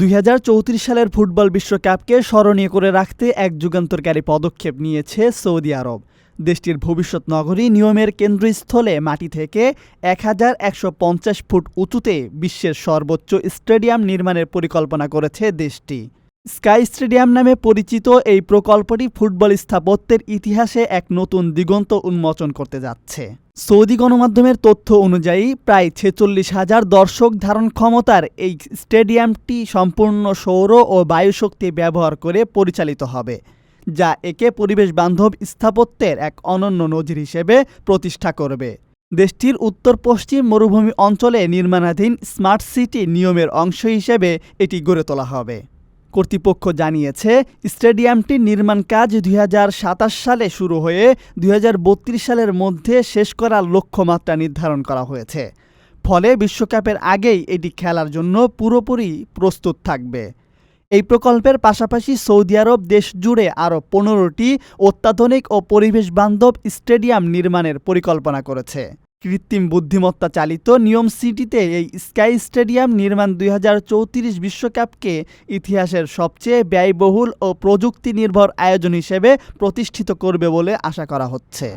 দুই হাজার চৌত্রিশ সালের ফুটবল বিশ্বকাপকে স্মরণীয় করে রাখতে এক যুগান্তরকারী পদক্ষেপ নিয়েছে সৌদি আরব। দেশটির ভবিষ্যৎ নগরী নিয়মের কেন্দ্রস্থলে মাটি থেকে এক হাজার একশো পঞ্চাশ ফুট উঁচুতে বিশ্বের সর্বোচ্চ স্টেডিয়াম নির্মাণের পরিকল্পনা করেছে দেশটি। স্কাই স্টেডিয়াম নামে পরিচিত এই প্রকল্পটি ফুটবল স্থাপত্যের ইতিহাসে এক নতুন দিগন্ত উন্মোচন করতে যাচ্ছে। সৌদি গণমাধ্যমের তথ্য অনুযায়ী প্রায় ছেচল্লিশ হাজার দর্শক ধারণ ক্ষমতার এই স্টেডিয়ামটি সম্পূর্ণ সৌর ও বায়ুশক্তি ব্যবহার করে পরিচালিত হবে, যা একে পরিবেশ বান্ধব স্থাপত্যের এক অনন্য নজির হিসেবে প্রতিষ্ঠা করবে। দেশটির উত্তর পশ্চিম মরুভূমি অঞ্চলে নির্মাণাধীন স্মার্ট সিটি নিয়মের অংশ হিসেবে এটি গড়ে তোলা হবে। কর্তৃপক্ষ জানিয়েছে স্টেডিয়ামটির নির্মাণ কাজ দুই হাজার সাতাশ সালে শুরু হয়ে দুই হাজার বত্রিশ সালের মধ্যে শেষ করার লক্ষ্যমাত্রা নির্ধারণ করা হয়েছে। ফলে বিশ্বকাপের আগেই এটি খেলার জন্য পুরোপুরি প্রস্তুত থাকবে। এই প্রকল্পের পাশাপাশি সৌদি আরব দেশ জুড়ে আরও পনেরোটি অত্যাধুনিক ও পরিবেশ বান্ধব স্টেডিয়াম নির্মাণের পরিকল্পনা করেছে। কৃত্রিম বুদ্ধিমত্তা চালিত নিয়ম সিটিতে এই স্কাই স্টেডিয়াম নির্মাণ দুই বিশ্বকাপকে ইতিহাসের সবচেয়ে ব্যয়বহুল ও প্রযুক্তি নির্ভর আয়োজন হিসেবে প্রতিষ্ঠিত করবে বলে আশা করা হচ্ছে।